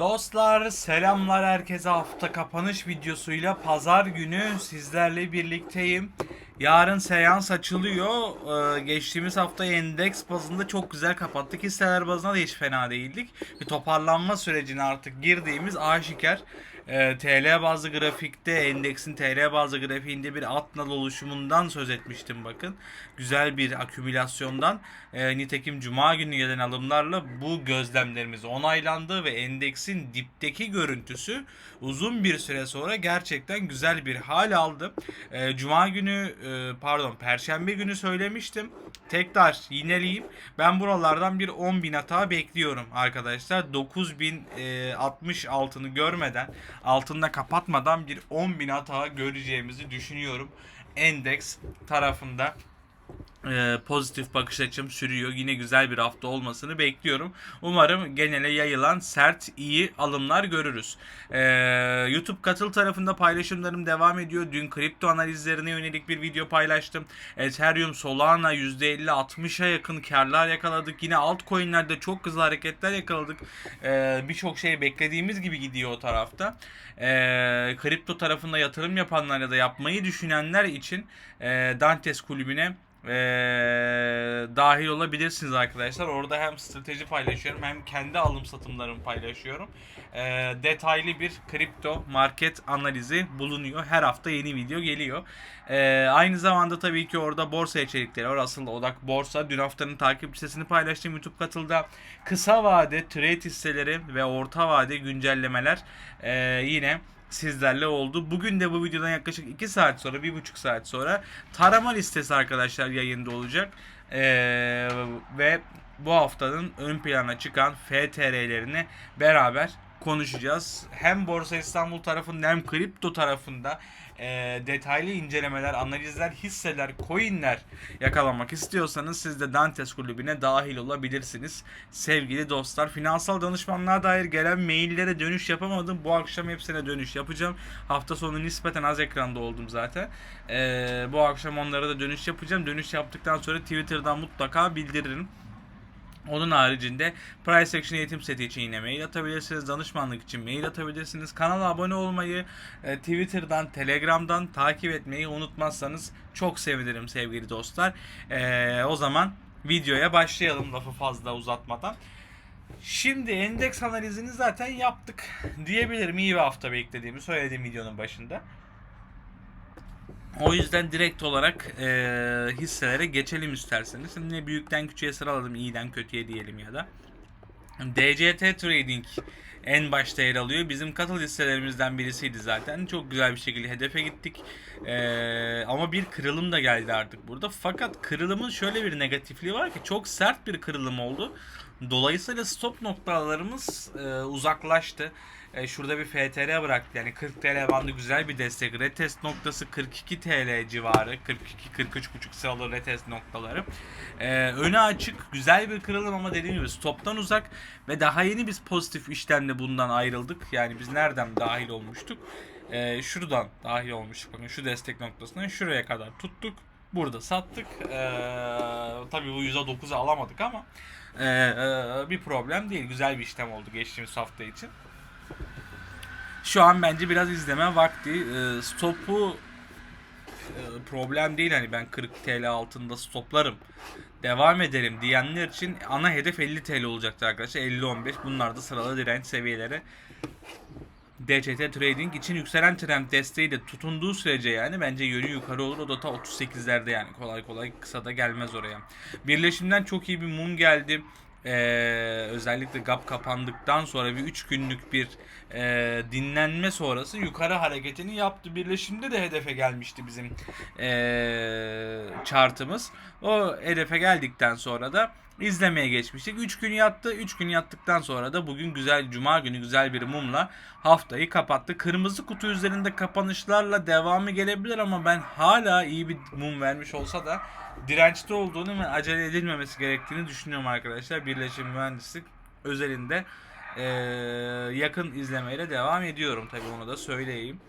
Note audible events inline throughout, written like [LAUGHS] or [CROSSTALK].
Dostlar selamlar herkese hafta kapanış videosuyla pazar günü sizlerle birlikteyim. Yarın seans açılıyor. Ee, geçtiğimiz hafta endeks bazında çok güzel kapattık. Hisseler bazında da hiç fena değildik. Bir toparlanma sürecine artık girdiğimiz aşikar. Ee, TL bazlı grafikte endeksin TL bazlı grafiğinde bir alt nal oluşumundan söz etmiştim bakın. Güzel bir akümülasyondan. Ee, nitekim cuma günü gelen alımlarla bu gözlemlerimiz onaylandı ve endeksin dipteki görüntüsü uzun bir süre sonra gerçekten güzel bir hal aldı. Ee, cuma günü e, pardon perşembe günü söylemiştim. Tekrar yineleyeyim. Ben buralardan bir 10.000 hata bekliyorum arkadaşlar. 9.060 altını görmeden altında kapatmadan bir 10.000 hata göreceğimizi düşünüyorum. Endeks tarafında e, pozitif bakış açım sürüyor. Yine güzel bir hafta olmasını bekliyorum. Umarım genele yayılan sert iyi alımlar görürüz. E, YouTube katıl tarafında paylaşımlarım devam ediyor. Dün kripto analizlerine yönelik bir video paylaştım. Ethereum, Solana %50-60'a yakın karlar yakaladık. Yine altcoin'lerde çok hızlı hareketler yakaladık. E, Birçok şey beklediğimiz gibi gidiyor o tarafta. E, kripto tarafında yatırım yapanlar ya da yapmayı düşünenler için e, Dantes kulübüne ee, dahil olabilirsiniz arkadaşlar. Orada hem strateji paylaşıyorum hem kendi alım satımlarımı paylaşıyorum. Ee, detaylı bir kripto market analizi bulunuyor. Her hafta yeni video geliyor. Ee, aynı zamanda tabii ki orada borsa içerikleri var. Asıl odak borsa. Dün haftanın takip listesini paylaştım YouTube katılda. Kısa vade trade hisseleri ve orta vade güncellemeler ee, yine sizlerle oldu. Bugün de bu videodan yaklaşık 2 saat sonra, 1,5 saat sonra tarama listesi arkadaşlar yayında olacak. Ee, ve bu haftanın ön plana çıkan FTR'lerini beraber konuşacağız. Hem Borsa İstanbul tarafında hem kripto tarafında e, detaylı incelemeler, analizler, hisseler, coinler yakalamak istiyorsanız siz de Dantes kulübüne dahil olabilirsiniz. Sevgili dostlar, finansal danışmanlığa dair gelen maillere dönüş yapamadım. Bu akşam hepsine dönüş yapacağım. Hafta sonu nispeten az ekranda oldum zaten. E, bu akşam onlara da dönüş yapacağım. Dönüş yaptıktan sonra Twitter'dan mutlaka bildiririm. Onun haricinde Price Action eğitim seti için yine mail atabilirsiniz. Danışmanlık için mail atabilirsiniz. Kanala abone olmayı, e, Twitter'dan, Telegram'dan takip etmeyi unutmazsanız çok sevinirim sevgili dostlar. E, o zaman videoya başlayalım lafı fazla uzatmadan. Şimdi endeks analizini zaten yaptık diyebilirim. İyi bir hafta beklediğimi söyledim videonun başında. O yüzden direkt olarak e, hisselere geçelim isterseniz. Şimdi büyükten küçüğe sıraladım. iyiden kötüye diyelim ya da. DCT Trading en başta yer alıyor. Bizim katıl hisselerimizden birisiydi zaten. Çok güzel bir şekilde hedefe gittik. Ee, ama bir kırılım da geldi artık burada. Fakat kırılımın şöyle bir negatifliği var ki çok sert bir kırılım oldu. Dolayısıyla stop noktalarımız e, uzaklaştı. E, şurada bir FTR bıraktı. Yani 40 TL bandı güzel bir destek. Retest noktası 42 TL civarı. 42-43,5 sıralı retest noktaları. E, öne açık. Güzel bir kırılım ama dediğim gibi stoptan uzak. Ve daha yeni biz pozitif işlemle bundan ayrıldık. Yani biz nereden dahil olmuştuk? E, şuradan dahil olmuştuk. Bakın şu destek noktasından şuraya kadar tuttuk. Burada sattık. Ee, tabii bu %9'u alamadık ama ee, e, bir problem değil. Güzel bir işlem oldu geçtiğimiz hafta için. Şu an bence biraz izleme vakti. Ee, stopu e, problem değil hani ben 40 TL altında stoplarım. Devam ederim diyenler için ana hedef 50 TL olacaktır arkadaşlar. 50-15 bunlar da sıralı direnç seviyeleri. DCT Trading için yükselen trend desteği de tutunduğu sürece yani bence yönü yukarı olur. O da ta 38'lerde yani kolay kolay kısa da gelmez oraya. Birleşimden çok iyi bir mum geldi. Ee, özellikle GAP kapandıktan sonra bir 3 günlük bir e, dinlenme sonrası yukarı hareketini yaptı. Birleşimde de hedefe gelmişti bizim e, chartımız. O hedefe geldikten sonra da izlemeye geçmiştik. 3 gün yattı. 3 gün yattıktan sonra da bugün güzel cuma günü güzel bir mumla haftayı kapattı. Kırmızı kutu üzerinde kapanışlarla devamı gelebilir ama ben hala iyi bir mum vermiş olsa da dirençte olduğunu ve acele edilmemesi gerektiğini düşünüyorum arkadaşlar. Birleşim mühendislik özelinde e, yakın izlemeyle devam ediyorum tabi onu da söyleyeyim.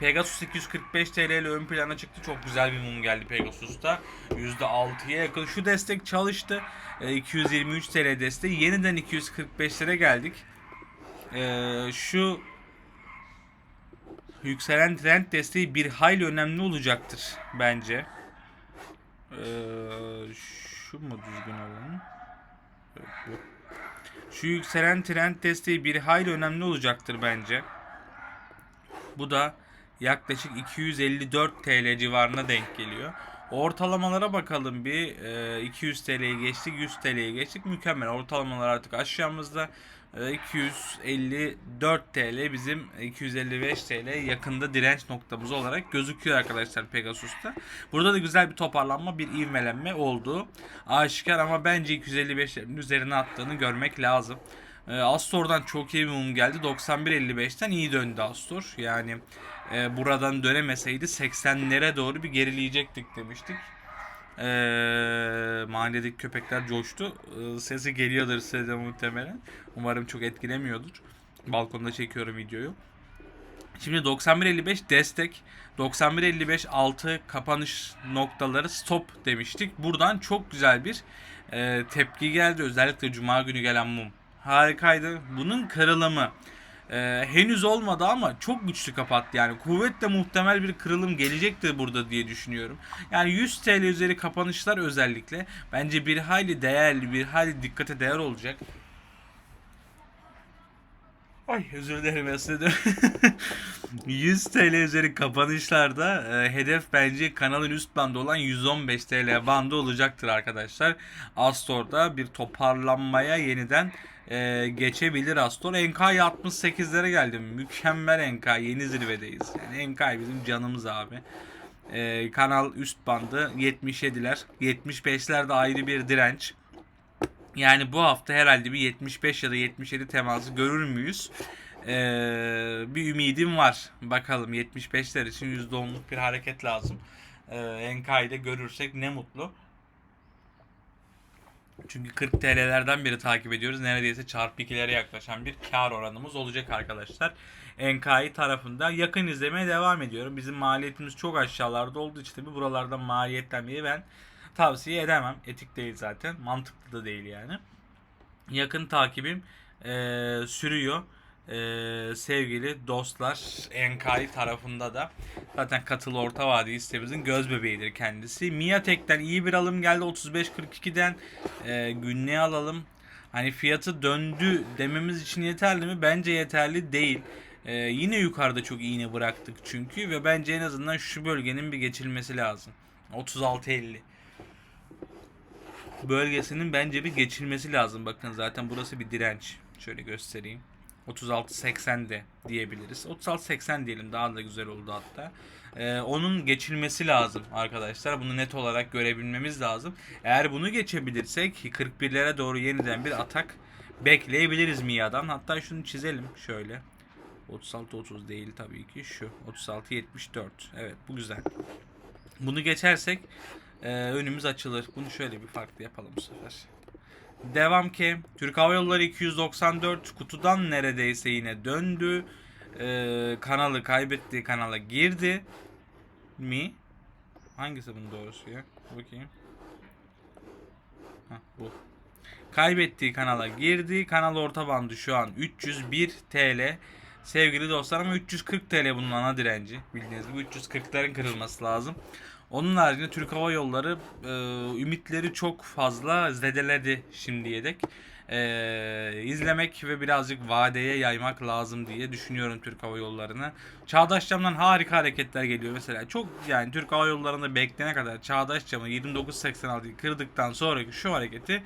Pegasus 245 TL ile ön plana çıktı. Çok güzel bir mum geldi Pegasus'ta. %6'ya yakın. Şu destek çalıştı. E, 223 TL desteği. Yeniden 245'lere geldik. Ee, şu yükselen trend desteği bir hayli önemli olacaktır bence. Ee, şu mu düzgün olan? Şu yükselen trend desteği bir hayli önemli olacaktır bence. Bu da yaklaşık 254 TL civarına denk geliyor. Ortalamalara bakalım bir. Ee, 200 TL'ye geçtik, 100 TL'ye geçtik. Mükemmel. Ortalamalar artık aşağımızda. Ee, 254 TL bizim 255 TL yakında direnç noktamız olarak gözüküyor arkadaşlar Pegasus'ta. Burada da güzel bir toparlanma, bir ivmelenme oldu. Aşikar ama bence 255'lerin üzerine attığını görmek lazım. Ee, Astor'dan çok iyi bir mum geldi. 91.55'ten iyi döndü Astor. Yani e, buradan dönemeseydi 80'lere doğru bir gerileyecektik demiştik. Ee, mahalledeki köpekler coştu. Ee, sesi geliyordur size muhtemelen. Umarım çok etkilemiyordur. Balkonda çekiyorum videoyu. Şimdi 91.55 destek, 91.55 altı kapanış noktaları stop demiştik. Buradan çok güzel bir e, tepki geldi. Özellikle cuma günü gelen mum. Harikaydı. Bunun kırılımı e, henüz olmadı ama çok güçlü kapattı. Yani kuvvetle muhtemel bir kırılım gelecektir burada diye düşünüyorum. Yani 100 TL üzeri kapanışlar özellikle bence bir hayli değerli, bir hayli dikkate değer olacak. Ay özür dilerim esnedim. 100 TL üzeri kapanışlarda e, hedef bence kanalın üst bandı olan 115 TL bandı olacaktır arkadaşlar. Astor'da bir toparlanmaya yeniden e, geçebilir Astor. Enkay 68'lere geldim. Mükemmel Enkay. Yeni zirvedeyiz. Yani Enkay bizim canımız abi. E, kanal üst bandı 77'ler. 75'ler de ayrı bir direnç. Yani bu hafta herhalde bir 75 ya da 77 teması görür müyüz? Ee, bir ümidim var. Bakalım 75'ler için %10'luk bir hareket lazım. Ee, Enkai'de görürsek ne mutlu. Çünkü 40 TL'lerden beri takip ediyoruz. Neredeyse çarpı 2'lere yaklaşan bir kar oranımız olacak arkadaşlar. Enkai tarafında yakın izlemeye devam ediyorum. Bizim maliyetimiz çok aşağılarda olduğu için tabi buralardan maliyetlenmeyi ben tavsiye edemem. Etik değil zaten. Mantıklı da değil yani. Yakın takibim e, sürüyor. E, sevgili dostlar Enkai tarafında da zaten katılı orta vade sitemizin göz bebeğidir kendisi. Miatek'ten iyi bir alım geldi 35.42'den e, günlüğe alalım. Hani fiyatı döndü dememiz için yeterli mi? Bence yeterli değil. Ee, yine yukarıda çok iğne bıraktık çünkü ve bence en azından şu bölgenin bir geçilmesi lazım. 36.50 bölgesinin bence bir geçilmesi lazım. Bakın zaten burası bir direnç. Şöyle göstereyim. 36.80 de diyebiliriz. 36.80 diyelim daha da güzel oldu hatta. Ee, onun geçilmesi lazım arkadaşlar. Bunu net olarak görebilmemiz lazım. Eğer bunu geçebilirsek 41'lere doğru yeniden bir atak bekleyebiliriz Mia'dan. Hatta şunu çizelim şöyle. 36-30 değil tabii ki şu. 36-74. Evet bu güzel. Bunu geçersek e, önümüz açılır. Bunu şöyle bir farklı yapalım bu sefer. Devam ki Türk Hava Yolları 294 kutudan neredeyse yine döndü. E, kanalı kaybetti. Kanala girdi. Mi? Hangisi bunun doğrusu ya? Bakayım. Heh, bu. Kaybettiği kanala girdi. Kanal orta bandı şu an 301 TL. Sevgili dostlar ama 340 TL bunun ana direnci. Bildiğiniz gibi 340'ların kırılması lazım. Onun haricinde Türk Hava Yolları e, ümitleri çok fazla zedeledi şimdiye dek. E, izlemek ve birazcık vadeye yaymak lazım diye düşünüyorum Türk Hava Yolları'nı. Çağdaş Cam'dan harika hareketler geliyor mesela. Çok yani Türk Hava Yolları'nda beklene kadar Çağdaş Cam'ı 29.86'yı kırdıktan sonraki şu hareketi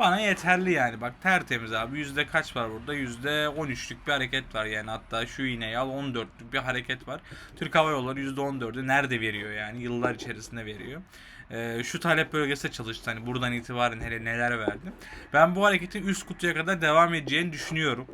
bana yeterli yani. Bak tertemiz abi. Yüzde kaç var burada? Yüzde 13'lük bir hareket var yani. Hatta şu iğneyi al 14'lük bir hareket var. Türk Hava Yolları yüzde 14'ü nerede veriyor yani? Yıllar içerisinde veriyor. Ee, şu talep bölgesinde çalıştı. Hani buradan itibaren hele neler verdi. Ben bu hareketin üst kutuya kadar devam edeceğini düşünüyorum.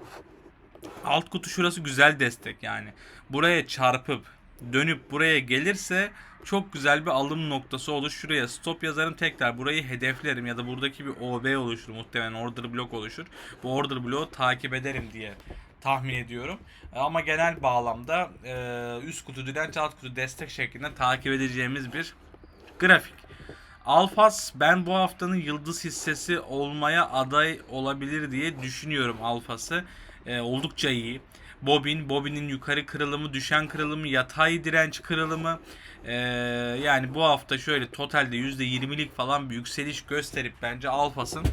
Alt kutu şurası güzel destek yani. Buraya çarpıp dönüp buraya gelirse çok güzel bir alım noktası olur. Şuraya stop yazarım tekrar burayı hedeflerim ya da buradaki bir OB oluşur muhtemelen order blok oluşur. Bu order bloğu takip ederim diye tahmin ediyorum. Ama genel bağlamda e, üst kutu direnç alt kutu destek şeklinde takip edeceğimiz bir grafik. Alfas ben bu haftanın yıldız hissesi olmaya aday olabilir diye düşünüyorum Alfas'ı. e, oldukça iyi. Bobin, Bobin'in yukarı kırılımı, düşen kırılımı, yatay direnç kırılımı. e, yani bu hafta şöyle totalde %20'lik falan bir yükseliş gösterip bence Alfas'ın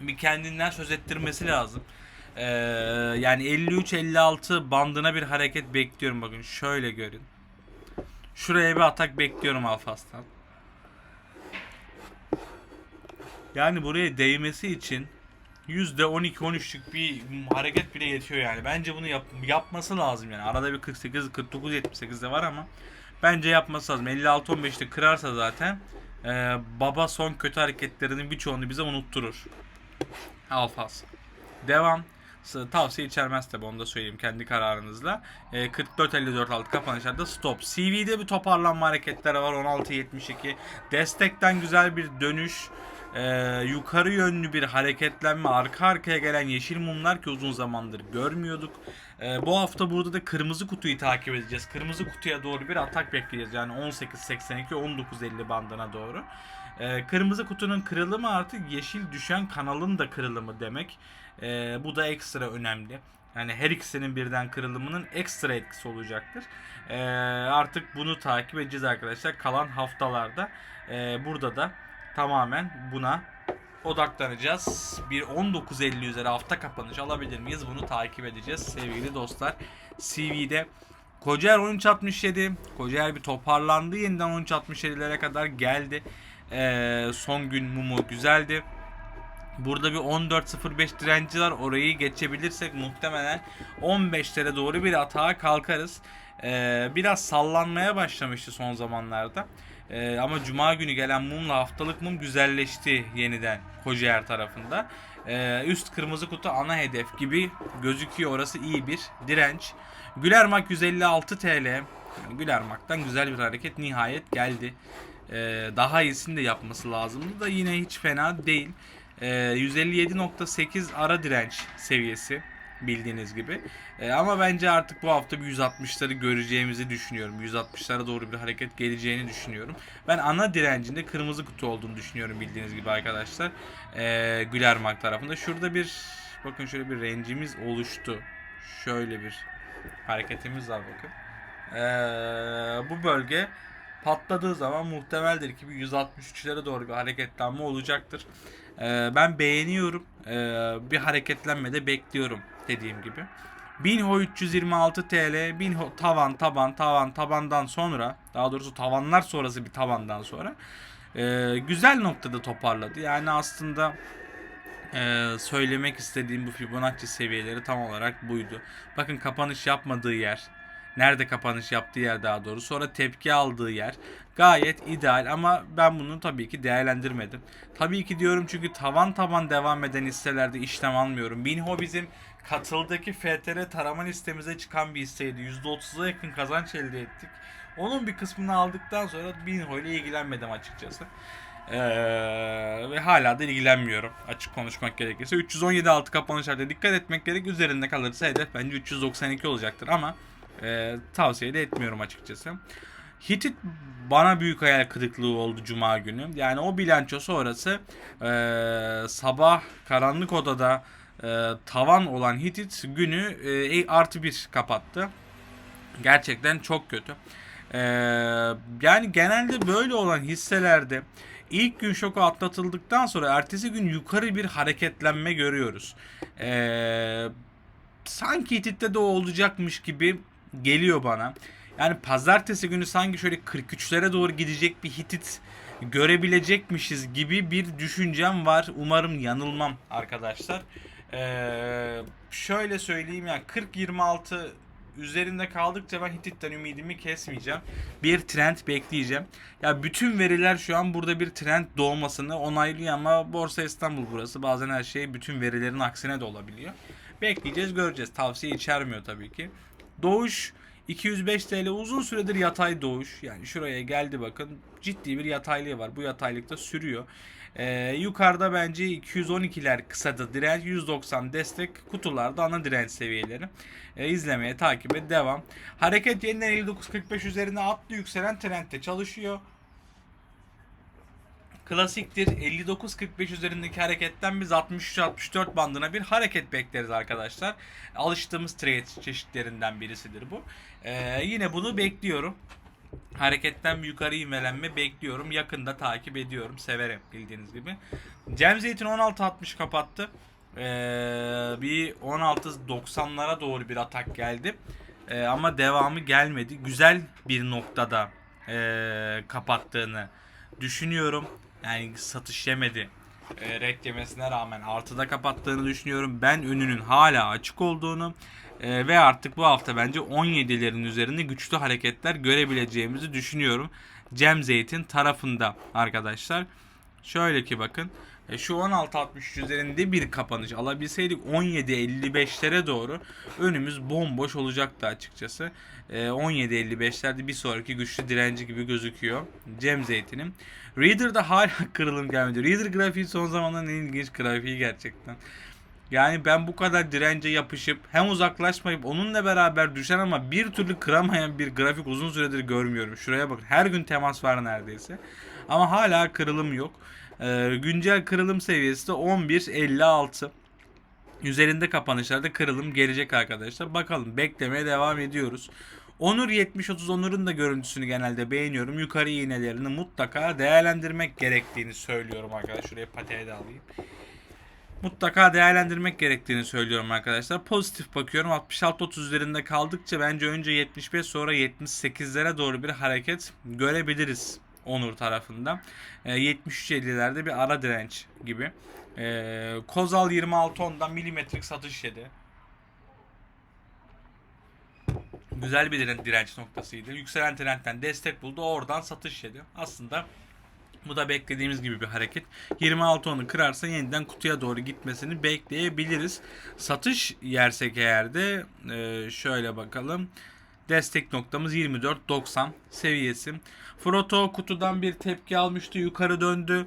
bir kendinden söz ettirmesi lazım. Ee, yani 53-56 bandına bir hareket bekliyorum bakın şöyle görün. Şuraya bir atak bekliyorum Alfas'tan. Yani buraya değmesi için %12-13'lük bir hareket bile yetiyor yani. Bence bunu yap- yapması lazım yani. Arada bir 48 49 78 de var ama bence yapması lazım. 56 15'te kırarsa zaten e, baba son kötü hareketlerinin birçoğunu bize unutturur. Alfas. Devam. Tavsiye içermez tabi onu da söyleyeyim kendi kararınızla. E, 44-54 altı kapanışlarda stop. CV'de bir toparlanma hareketleri var 16-72. Destekten güzel bir dönüş. E, yukarı yönlü bir hareketlenme. Arka arkaya gelen yeşil mumlar ki uzun zamandır görmüyorduk. E, bu hafta burada da kırmızı kutuyu takip edeceğiz. Kırmızı kutuya doğru bir atak bekleyeceğiz. Yani 18-82-19-50 bandına doğru. Ee, kırmızı kutunun kırılımı artık yeşil düşen kanalın da kırılımı demek. Ee, bu da ekstra önemli. Yani her ikisinin birden kırılımının ekstra etkisi olacaktır. Ee, artık bunu takip edeceğiz arkadaşlar. Kalan haftalarda ee, burada da tamamen buna odaklanacağız. Bir 19.50 üzeri hafta kapanış alabilir miyiz? Bunu takip edeceğiz sevgili dostlar. CV'de Kocaer 13.67. Kocaer bir toparlandı. Yeniden 13.67'lere kadar geldi. Ee, son gün mumu güzeldi. Burada bir 14.05 direnci var. Orayı geçebilirsek muhtemelen 15'lere doğru bir atağa kalkarız. Ee, biraz sallanmaya başlamıştı son zamanlarda. Ee, ama cuma günü gelen mumla haftalık mum güzelleşti yeniden Kocaer tarafında. Ee, üst kırmızı kutu ana hedef gibi gözüküyor. Orası iyi bir direnç. Gülermak 156 TL. Yani Gülermak'tan güzel bir hareket nihayet geldi. Ee, daha iyisini de yapması lazımdı da yine hiç fena değil. Ee, 157.8 ara direnç seviyesi bildiğiniz gibi. Ee, ama bence artık bu hafta bir 160'ları göreceğimizi düşünüyorum. 160'lara doğru bir hareket geleceğini düşünüyorum. Ben ana direncinde kırmızı kutu olduğunu düşünüyorum bildiğiniz gibi arkadaşlar. Ee, Gülermak tarafında. Şurada bir bakın şöyle bir rencimiz oluştu. Şöyle bir hareketimiz var bakın. Ee, bu bölge patladığı zaman muhtemeldir ki bir 163'lere doğru bir hareketlenme olacaktır. Ee, ben beğeniyorum. Ee, bir hareketlenme de bekliyorum dediğim gibi. Binho 326 TL, Binho tavan taban tavan tabandan sonra daha doğrusu tavanlar sonrası bir tavandan sonra ee, güzel noktada toparladı. Yani aslında ee, söylemek istediğim bu Fibonacci seviyeleri tam olarak buydu. Bakın kapanış yapmadığı yer. Nerede kapanış yaptığı yer daha doğru. Sonra tepki aldığı yer. Gayet ideal ama ben bunu tabii ki değerlendirmedim. Tabii ki diyorum çünkü tavan taban devam eden hisselerde işlem almıyorum. Binho bizim katıldaki FTR tarama listemize çıkan bir hisseydi. %30'a yakın kazanç elde ettik. Onun bir kısmını aldıktan sonra Binho ile ilgilenmedim açıkçası. Ee, ve hala da ilgilenmiyorum açık konuşmak gerekirse. 317 altı kapanışlarda dikkat etmek gerek. Üzerinde kalırsa hedef bence 392 olacaktır ama e, tavsiye de etmiyorum açıkçası. Hitit bana büyük hayal kırıklığı oldu Cuma günü. Yani o bilanço sonrası e, sabah karanlık odada e, tavan olan Hitit günü e, artı bir kapattı. Gerçekten çok kötü. Ee, yani genelde böyle olan hisselerde ilk gün şoku atlatıldıktan sonra ertesi gün yukarı bir hareketlenme görüyoruz. Ee, sanki Hitit'te de o olacakmış gibi geliyor bana. Yani pazartesi günü sanki şöyle 43'lere doğru gidecek bir Hitit görebilecekmişiz gibi bir düşüncem var. Umarım yanılmam arkadaşlar. Ee, şöyle söyleyeyim ya 40-26 üzerinde kaldıkça ben Hitit'ten ümidimi kesmeyeceğim. Bir trend bekleyeceğim. Ya bütün veriler şu an burada bir trend doğmasını onaylıyor ama Borsa İstanbul burası. Bazen her şey bütün verilerin aksine de olabiliyor. Bekleyeceğiz göreceğiz. Tavsiye içermiyor tabii ki. Doğuş 205 TL uzun süredir yatay doğuş. Yani şuraya geldi bakın. Ciddi bir yataylığı var. Bu yataylıkta sürüyor. Ee, yukarıda bence 212'ler kısada direnç, 190 destek, kutularda ana direnç seviyeleri. Ee, izlemeye, takibe devam. Hareket yeniden 59.45 üzerine attı yükselen trendte çalışıyor. klasiktir. 59-45 üzerindeki hareketten biz 63-64 bandına bir hareket bekleriz arkadaşlar. Alıştığımız trade çeşitlerinden birisidir bu. Ee, yine bunu bekliyorum. Hareketten yukarı ivmelenme bekliyorum. Yakında takip ediyorum. Severim bildiğiniz gibi. Cem Zeytin 16.60 kapattı. Ee, bir 16.90'lara doğru bir atak geldi. Ee, ama devamı gelmedi. Güzel bir noktada ee, kapattığını düşünüyorum. Yani satış yemedi. E, red yemesine rağmen artıda kapattığını düşünüyorum. Ben önünün hala açık olduğunu e, ve artık bu hafta bence 17'lerin üzerinde güçlü hareketler görebileceğimizi düşünüyorum. Cem Zeytin tarafında arkadaşlar. Şöyle ki bakın e, şu 16.63 üzerinde bir kapanış alabilseydik 17.55'lere doğru önümüz bomboş olacaktı açıkçası. E, 17.55'lerde bir sonraki güçlü direnci gibi gözüküyor Cem Zeytin'in. Reader'da hala [LAUGHS] kırılım gelmedi. Reader grafiği son zamanların en ilginç grafiği gerçekten. Yani ben bu kadar dirence yapışıp hem uzaklaşmayıp onunla beraber düşen ama bir türlü kıramayan bir grafik uzun süredir görmüyorum. Şuraya bakın her gün temas var neredeyse. Ama hala kırılım yok. Ee, güncel kırılım seviyesi de 11.56. Üzerinde kapanışlarda kırılım gelecek arkadaşlar. Bakalım beklemeye devam ediyoruz. Onur 70-30 Onur'un da görüntüsünü genelde beğeniyorum. Yukarı iğnelerini mutlaka değerlendirmek gerektiğini söylüyorum arkadaşlar. Şuraya patiye de alayım. Mutlaka değerlendirmek gerektiğini söylüyorum arkadaşlar. Pozitif bakıyorum. 66-30 üzerinde kaldıkça bence önce 75 sonra 78'lere doğru bir hareket görebiliriz. Onur tarafından. E, 73.50'lerde bir ara direnç gibi. E, Kozal 26 ondan milimetrik satış yedi. Güzel bir direnç noktasıydı. Yükselen trendten destek buldu. Oradan satış yedi. Aslında bu da beklediğimiz gibi bir hareket. 26 onu kırarsa yeniden kutuya doğru gitmesini bekleyebiliriz. Satış yersek eğer de e, şöyle bakalım. Destek noktamız 24.90 seviyesi. Froto kutudan bir tepki almıştı. Yukarı döndü.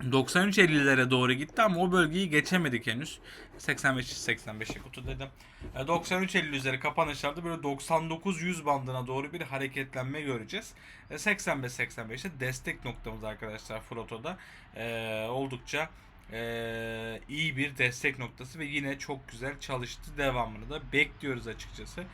93.50'lere doğru gitti ama o bölgeyi geçemedik henüz. 85 85'e kutu dedim. 93.50 üzeri kapanışlarda böyle 99-100 bandına doğru bir hareketlenme göreceğiz. 85-85'e destek noktamız arkadaşlar Froto'da. Ee, oldukça ee, iyi bir destek noktası ve yine çok güzel çalıştı. Devamını da bekliyoruz açıkçası.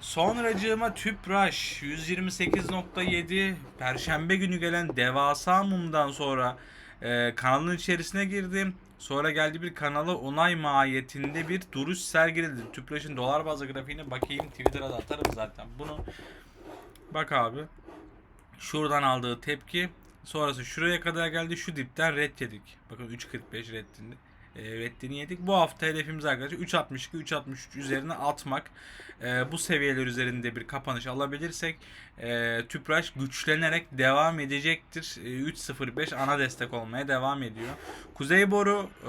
Sonracığıma Tüpraş 128.7 Perşembe günü gelen devasa mumdan sonra e, kanalın içerisine girdim. Sonra geldi bir kanala onay mahiyetinde bir duruş sergiledi. Tüpraş'ın dolar bazlı grafiğine bakayım. Twitter'a da atarım zaten bunu. Bak abi. Şuradan aldığı tepki. Sonrası şuraya kadar geldi. Şu dipten red yedik. Bakın 3.45 reddindi e, reddini yedik. Bu hafta hedefimiz arkadaşlar 3.62 3.63 üzerine atmak. E, bu seviyeler üzerinde bir kapanış alabilirsek e, Tüpraş güçlenerek devam edecektir. E, 3.05 ana destek olmaya devam ediyor. Kuzey Boru e,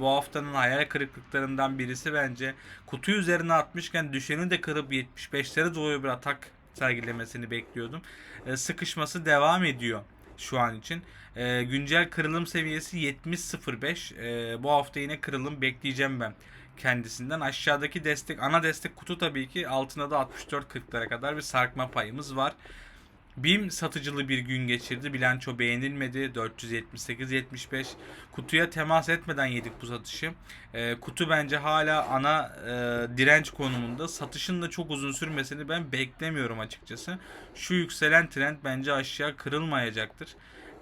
bu haftanın hayal kırıklıklarından birisi bence. Kutu üzerine atmışken düşeni de kırıp 75'lere doğru bir atak sergilemesini bekliyordum. E, sıkışması devam ediyor şu an için. E, güncel kırılım seviyesi 70.05. E, bu hafta yine kırılım bekleyeceğim ben kendisinden. Aşağıdaki destek, ana destek kutu tabii ki altına da 64-40'lara kadar bir sarkma payımız var. BİM satıcılı bir gün geçirdi. Bilanço beğenilmedi. 478-75. Kutuya temas etmeden yedik bu satışı. E, kutu bence hala ana e, direnç konumunda. Satışın da çok uzun sürmesini ben beklemiyorum açıkçası. Şu yükselen trend bence aşağı kırılmayacaktır.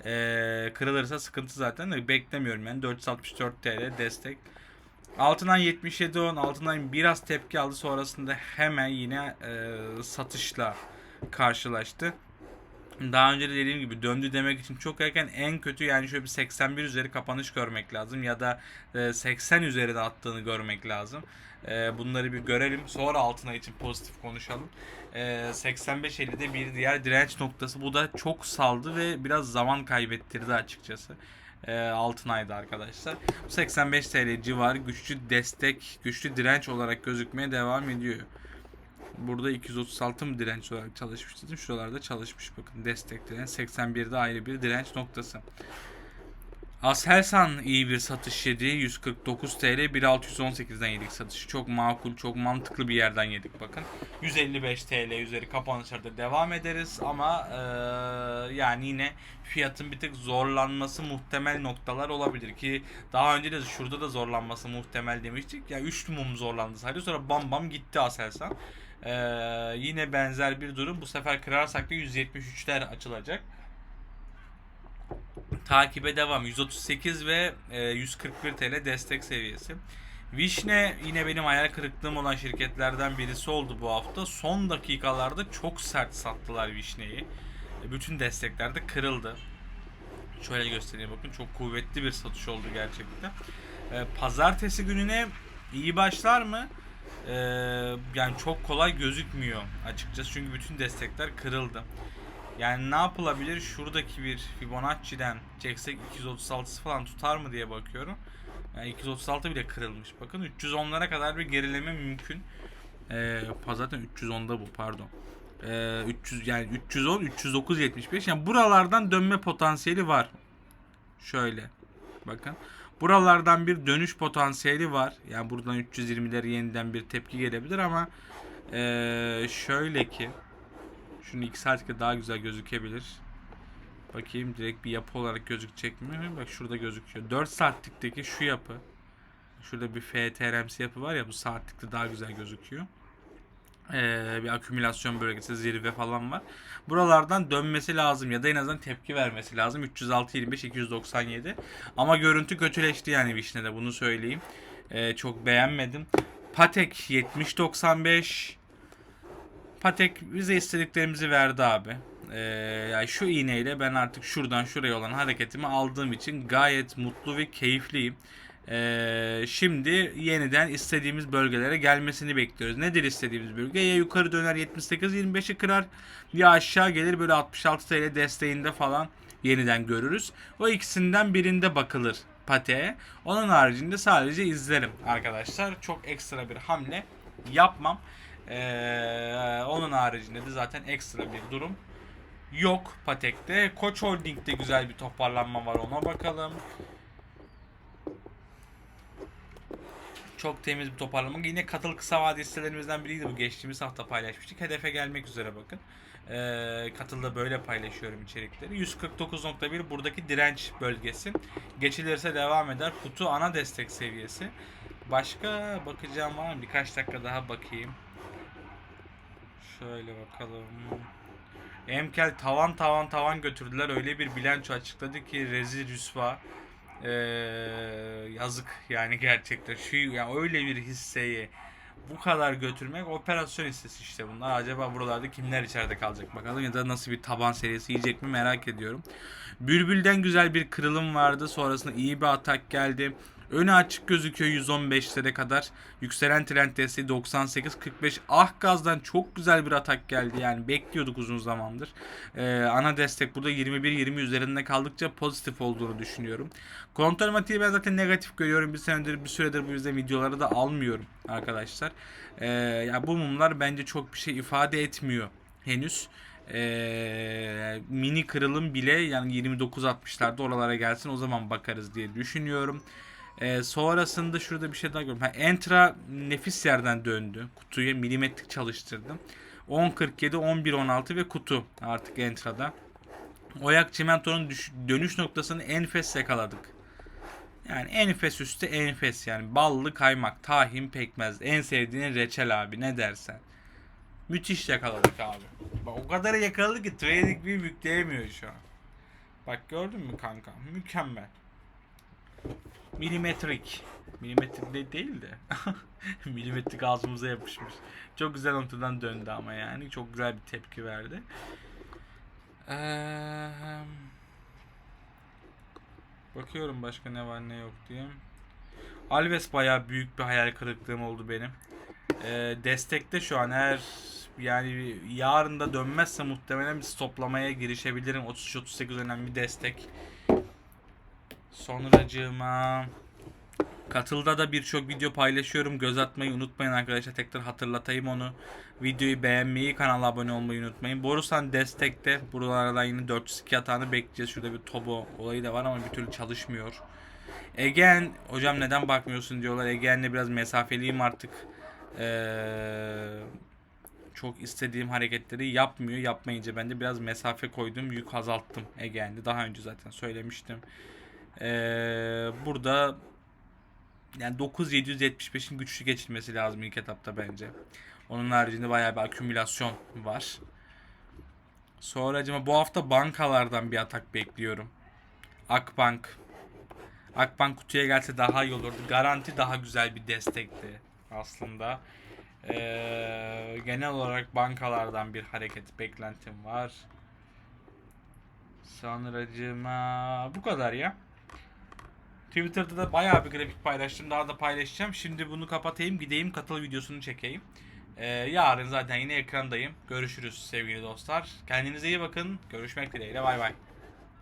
E, kırılırsa sıkıntı zaten beklemiyorum yani 464 TL destek. Altından 77 10 altından biraz tepki aldı sonrasında hemen yine e, satışla karşılaştı. Daha önce de dediğim gibi döndü demek için çok erken en kötü yani şöyle bir 81 üzeri kapanış görmek lazım ya da 80 üzeri de attığını görmek lazım. E, bunları bir görelim sonra altına için pozitif konuşalım. 85-50'de bir diğer direnç noktası bu da çok saldı ve biraz zaman kaybettirdi açıkçası. altın ayda arkadaşlar. 85 TL civarı güçlü destek, güçlü direnç olarak gözükmeye devam ediyor. Burada 236 mı direnç olarak çalışmış dedim. Şuralarda çalışmış bakın. Destek direnç 81'de ayrı bir direnç noktası. Aselsan iyi bir satış yedi. 149 TL 1618'den yedik satışı. Çok makul, çok mantıklı bir yerden yedik bakın. 155 TL üzeri kapanışlarda devam ederiz ama eee, yani yine fiyatın bir tık zorlanması muhtemel noktalar olabilir ki daha önce de şurada da zorlanması muhtemel demiştik. Ya 3 mum zorlandı sadece sonra bam bam gitti Aselsan. Eee, yine benzer bir durum. Bu sefer kırarsak da 173'ler açılacak takibe devam. 138 ve e, 141 TL destek seviyesi. Vişne yine benim hayal kırıklığım olan şirketlerden birisi oldu bu hafta. Son dakikalarda çok sert sattılar Vişne'yi. E, Bütün desteklerde kırıldı. Şöyle göstereyim bakın çok kuvvetli bir satış oldu gerçekten. E, Pazartesi gününe iyi başlar mı? E, yani çok kolay gözükmüyor açıkçası çünkü bütün destekler kırıldı. Yani ne yapılabilir? Şuradaki bir Fibonacci'den çeksek 236'sı falan tutar mı diye bakıyorum. Yani 236 bile kırılmış. Bakın 310'lara kadar bir gerileme mümkün. Ee, zaten 310'da bu pardon. Ee, 300 yani 310 309 75 yani buralardan dönme potansiyeli var. Şöyle bakın. Buralardan bir dönüş potansiyeli var. Yani buradan 320'leri yeniden bir tepki gelebilir ama ee, şöyle ki şunu 2 saatlikte daha güzel gözükebilir. Bakayım direkt bir yapı olarak gözükecek mi? Bak şurada gözüküyor. 4 saatlikteki şu yapı. Şurada bir FTRMC yapı var ya bu saatlikte daha güzel gözüküyor. Ee, bir akümülasyon bölgesi zirve falan var. Buralardan dönmesi lazım ya da en azından tepki vermesi lazım. 306 25 297. Ama görüntü kötüleşti yani Vişne'de bunu söyleyeyim. Ee, çok beğenmedim. Patek 70 95 Patek bize istediklerimizi verdi abi. Ee, yani şu iğneyle ben artık şuradan şuraya olan hareketimi aldığım için gayet mutlu ve keyifliyim. Ee, şimdi yeniden istediğimiz bölgelere gelmesini bekliyoruz. Nedir istediğimiz bölge? Ya yukarı döner 78-25'i kırar ya aşağı gelir böyle 66 TL desteğinde falan yeniden görürüz. O ikisinden birinde bakılır Pate'ye. Onun haricinde sadece izlerim arkadaşlar. Çok ekstra bir hamle yapmam. Ee, onun haricinde de zaten ekstra bir durum yok Patek'te. Koç Holding'de güzel bir toparlanma var ona bakalım. Çok temiz bir toparlama. Yine katıl kısa vade hisselerimizden biriydi bu. Geçtiğimiz hafta paylaşmıştık. Hedefe gelmek üzere bakın. Ee, katılda böyle paylaşıyorum içerikleri. 149.1 buradaki direnç bölgesi. Geçilirse devam eder. Kutu ana destek seviyesi. Başka bakacağım var mı? Birkaç dakika daha bakayım. Şöyle bakalım. Emkel tavan tavan tavan götürdüler. Öyle bir bilanço açıkladı ki rezil rüsva. Ee, yazık yani gerçekten. Şu yani öyle bir hisseyi bu kadar götürmek operasyon hissesi işte bunlar. Acaba buralarda kimler içeride kalacak bakalım ya da nasıl bir taban serisi yiyecek mi merak ediyorum. Bülbül'den güzel bir kırılım vardı. Sonrasında iyi bir atak geldi. Önü açık gözüküyor 115'lere kadar. Yükselen trend desteği 98-45. Ah gazdan çok güzel bir atak geldi. Yani bekliyorduk uzun zamandır. Ee, ana destek burada 21-20 üzerinde kaldıkça pozitif olduğunu düşünüyorum. Kontrol matiği ben zaten negatif görüyorum. Bir senedir bir süredir bu yüzden videoları da almıyorum arkadaşlar. Ee, ya bu mumlar bence çok bir şey ifade etmiyor henüz. Ee, mini kırılım bile yani 29-60'larda oralara gelsin o zaman bakarız diye düşünüyorum. Ee, sonrasında şurada bir şey daha gördüm. Ha, Entra nefis yerden döndü. Kutuya milimetrik çalıştırdım. 10.47, 11.16 ve kutu artık Entra'da. Oyak Çimento'nun dönüş noktasını enfes yakaladık. Yani enfes üstü enfes yani ballı kaymak, tahin pekmez. En sevdiğin reçel abi ne dersen. Müthiş yakaladık abi. Bak o kadar yakaladık ki trading bir yükleyemiyor şu an. Bak gördün mü kanka? Mükemmel. Milimetrik. Milimetrik de değil de. [LAUGHS] Milimetrik ağzımıza yapışmış. Çok güzel ortadan döndü ama yani. Çok güzel bir tepki verdi. Eee... Bakıyorum başka ne var ne yok diye. Alves bayağı büyük bir hayal kırıklığım oldu benim. Ee, destekte şu an eğer yani yarın da dönmezse muhtemelen bir stoplamaya girişebilirim. 33-38 önemli bir destek. Sonracığıma Katıl'da da birçok video paylaşıyorum. Göz atmayı unutmayın arkadaşlar. Tekrar hatırlatayım onu. Videoyu beğenmeyi, kanala abone olmayı unutmayın. Borusan destekte. Buralardan yine 402 hatanı bekleyeceğiz. Şurada bir Tobo olayı da var ama bir türlü çalışmıyor. Egen, hocam neden bakmıyorsun diyorlar. Egen'le biraz mesafeliyim artık. Ee, çok istediğim hareketleri yapmıyor. Yapmayınca ben de biraz mesafe koydum. Yük azalttım Egen'de. Daha önce zaten söylemiştim. Ee, burada yani 9775'in güçlü geçilmesi lazım ilk etapta bence. Onun haricinde bayağı bir akümülasyon var. Sonra acaba bu hafta bankalardan bir atak bekliyorum. Akbank. Akbank kutuya gelse daha iyi olurdu. Garanti daha güzel bir destekti aslında. Ee, genel olarak bankalardan bir hareket beklentim var. Sanıracıma bu kadar ya. Twitter'da da bayağı bir grafik paylaştım. Daha da paylaşacağım. Şimdi bunu kapatayım. Gideyim katıl videosunu çekeyim. Ee, yarın zaten yine ekrandayım. Görüşürüz sevgili dostlar. Kendinize iyi bakın. Görüşmek dileğiyle. Bay bay.